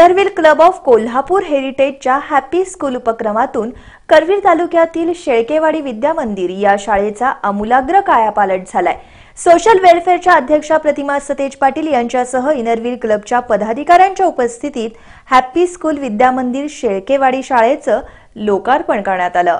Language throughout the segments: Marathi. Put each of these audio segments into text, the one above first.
Inner Wheel club of Kolhapur हेरिटेजच्या happy school उपक्रमातून करवीर तालुक्यातील शेळकेवाडी विद्या मंदिर या शाळेचा आमूलाग्र कायापालट झालाय. सोशल वेलफेअरच्या अध्यक्षा प्रतिमा सतेज पाटील यांच्यासह इनरव्हील क्लबच्या पदाधिकाऱ्यांच्या उपस्थितीत हॅपी स्कूल विद्या मंदिर शेळकेवाडी शाळेचं लोकार्पण करण्यात आलं.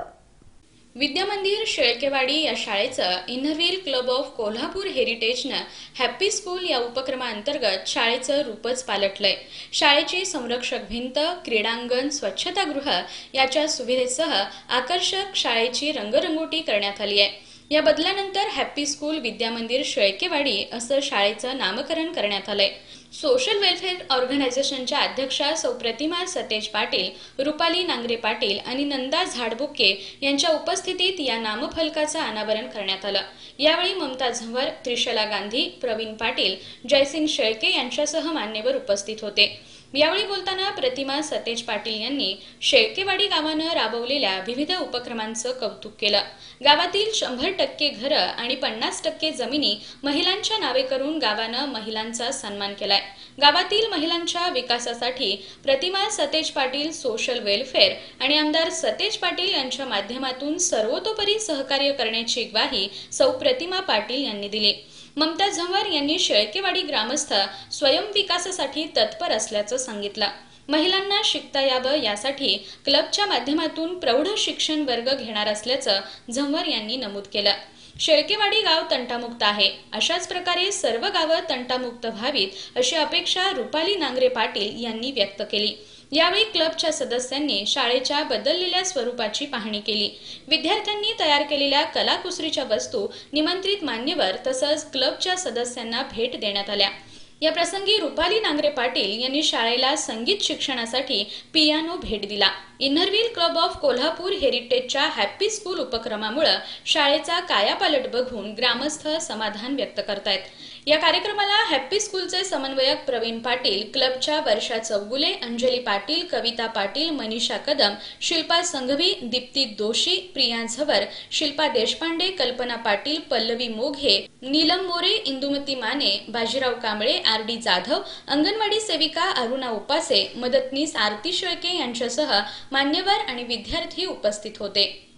विद्यामंदिर शेळकेवाडी या शाळेचं Inner Wheel club of Kolhapur हेरिटेजनं happy school या उपक्रमाअंतर्गत शाळेचं रूपच पालटलंय. शाळेची संरक्षक भिंत क्रीडांगण स्वच्छतागृह याच्या सुविधेसह आकर्षक शाळेची रंगरंगोटी करण्यात आली आहे या बदलानंतर हॅपी स्कूल विद्यामंदिर शेळकेवाडी असं शाळेचं नामकरण करण्यात आलंय. सोशल वेलफेअर ऑर्गनायझेशनच्या अध्यक्षा सौप्रतिमा सतेज पाटील रुपाली नांगरे पाटील आणि नंदा झाडबुके यांच्या उपस्थितीत या नामफलकाचं अनावरण करण्यात आलं. यावेळी ममता झंवर त्रिशला गांधी प्रवीण पाटील जयसिंग शेळके यांच्यासह मान्यवर उपस्थित होते. यावेळी बोलताना प्रतिमा सतेज पाटील यांनी शेळकेवाडी गावानं राबवलेल्या विविध उपक्रमांचं कौतुक केलं. गावातील शंभर टक्के घरं आणि पन्नास टक्के जमिनी महिलांच्या नावे करून गावानं महिलांचा सन्मान केलाय. गावातील महिलांच्या विकासासाठी प्रतिमा सतेज पाटील सोशल वेलफेअर आणि आमदार सतेज पाटील यांच्या माध्यमातून सर्वतोपरी सहकार्य करण्याची ग्वाही सौ प्रतिमा पाटील यांनी दिली. ममता झंवर यांनी शेळकेवाडी ग्रामस्थ स्वयंविकासासाठी तत्पर असल्याचं सांगितलं. महिलांना शिकता यावं यासाठी क्लबच्या माध्यमातून प्रौढ शिक्षण वर्ग घेणार असल्याचं झंवर यांनी नमूद केलं. शेळकेवाडी गाव तंटामुक्त आहे. अशाच प्रकारे सर्व गावं तंटामुक्त व्हावीत अशी अपेक्षा रुपाली नांगरे पाटील यांनी व्यक्त केली. यावेळी क्लबच्या सदस्यांनी शाळेच्या बदललेल्या स्वरूपाची पाहणी केली. विद्यार्थ्यांनी तयार केलेल्या कलाकुसरीच्या वस्तू निमंत्रित मान्यवर तसंच क्लबच्या सदस्यांना भेट देण्यात आल्या. या प्रसंगी रुपाली नांगरे पाटील यांनी शाळेला संगीत शिक्षणासाठी पियानो भेट दिला. Inner Wheel club of Kolhapur हेरिटेजच्या happy school उपक्रमामुळे शाळेचा कायापालट बघून ग्रामस्थ समाधान व्यक्त करतायत. या कार्यक्रमाला हॅपी स्कूलचे समन्वयक प्रवीण पाटील क्लबच्या वर्षा चौगुले अंजली पाटील कविता पाटील मनीषा कदम शिल्पा संघवी दीप्ती दोशी प्रिया झवर शिल्पा देशपांडे कल्पना पाटील पल्लवी मोघे नीलम मोरे इंदुमती माने बाजीराव कांबळे आर डी जाधव अंगणवाडी सेविका अरुणा उपासे मदतनीस आरती शेळके यांच्यासह मान्यवर आणि विद्यार्थी उपस्थित होते.